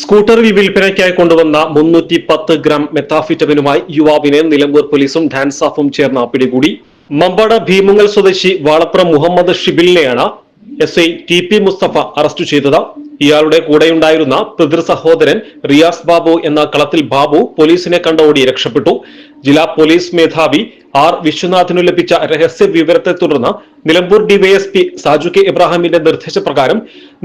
സ്കൂട്ടറിൽ വിൽപ്പനയ്ക്കായി കൊണ്ടുവന്ന മുന്നൂറ്റി പത്ത് ഗ്രാം മെത്താഫിറ്റമിനുമായി യുവാവിനെ നിലമ്പൂർ പോലീസും ഡാൻസാഫും ചേർന്ന പിടികൂടി. മമ്പാട ഭീമുങ്ങൽ സ്വദേശി Valappuram Muhammad ഷിബിലിനെയാണ് S I T P Mustafa arrest ചെയ്തത്. ഇയാളുടെ കൂടെയുണ്ടായിരുന്ന പിതൃ സഹോദരൻ റിയാസ് ബാബു എന്ന കളത്തിൽ ബാബു പോലീസിനെ കണ്ടോടി രക്ഷപ്പെട്ടു. ജില്ലാ പോലീസ് മേധാവി ആർ വിശ്വനാഥിനു ലഭിച്ച രഹസ്യ വിവരത്തെ തുടർന്ന് നിലമ്പൂർ ഡിവൈഎസ്പി സാജു കെ ഇബ്രാഹിമിന്റെ നിർദ്ദേശപ്രകാരം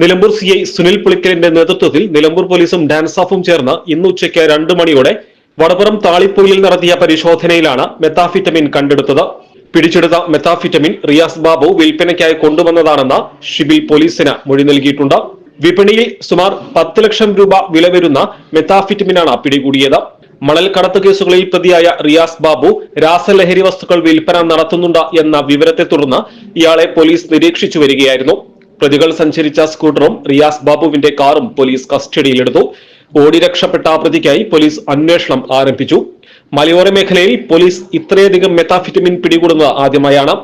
നിലമ്പൂർ സി ഐ സുനിൽ പുളിക്കലിന്റെ നേതൃത്വത്തിൽ നിലമ്പൂർ പോലീസും ഡാൻസ് ഓഫും ചേർന്ന് ഇന്ന് ഉച്ചയ്ക്ക് രണ്ട് മണിയോടെ വടപുറം താളിപ്പൊയിൽ നടത്തിയ പരിശോധനയിലാണ് മെത്താഫിറ്റമിൻ കണ്ടെടുത്തത്. പിടിച്ചെടുത്ത മെത്താഫിറ്റമിൻ റിയാസ് ബാബു വിൽപ്പനയ്ക്കായി കൊണ്ടുവന്നതാണെന്ന് ഷിബിൽ പോലീസിന് മൊഴി നൽകിയിട്ടുണ്ട്. വിപണിയിൽ സുമാർ പത്ത് ലക്ഷം രൂപ വില വരുന്ന മെത്താഫിറ്റമിനാണ് പിടികൂടിയത്. മണൽ കടത്ത് കേസുകളിൽ പ്രതിയായ റിയാസ് ബാബു രാസലഹരി വസ്തുക്കൾ വിൽപ്പന നടത്തുന്നുണ്ട് എന്ന വിവരത്തെ തുടർന്ന് ഇയാളെ പോലീസ് നിരീക്ഷിച്ചു വരികയായിരുന്നു. പ്രതികൾ സഞ്ചരിച്ച സ്കൂട്ടറും റിയാസ് ബാബുവിന്റെ കാറും പോലീസ് കസ്റ്റഡിയിലെടുത്തു. ഓടി രക്ഷപ്പെട്ട പ്രതിക്കായി പോലീസ് അന്വേഷണം ആരംഭിച്ചു. മലയോര മേഖലയിൽ പോലീസ് ഇത്രയധികം മെത്താഫിറ്റമിൻ പിടികൂടുന്നത് ആദ്യമായാണ്.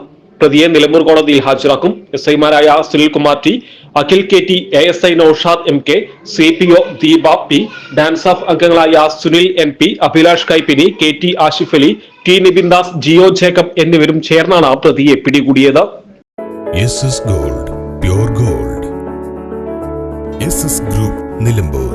പ്രതിയെ നിലമ്പൂർ കോടതിയിൽ ഹാജരാക്കും. എസ് ഐമാരായ Sunilkumar T Akhil K T A S I Noushad M K C P O Deepa P dance of അംഗങ്ങളായ Sunil M P Abhilash Kaippini K T Ashif Ali T Nibin Das Jio Jacob എന്നിവരും ചേർന്നാണ് പ്രതിയെ പിടികൂടിയത്. Gold gold. Group Nilambur.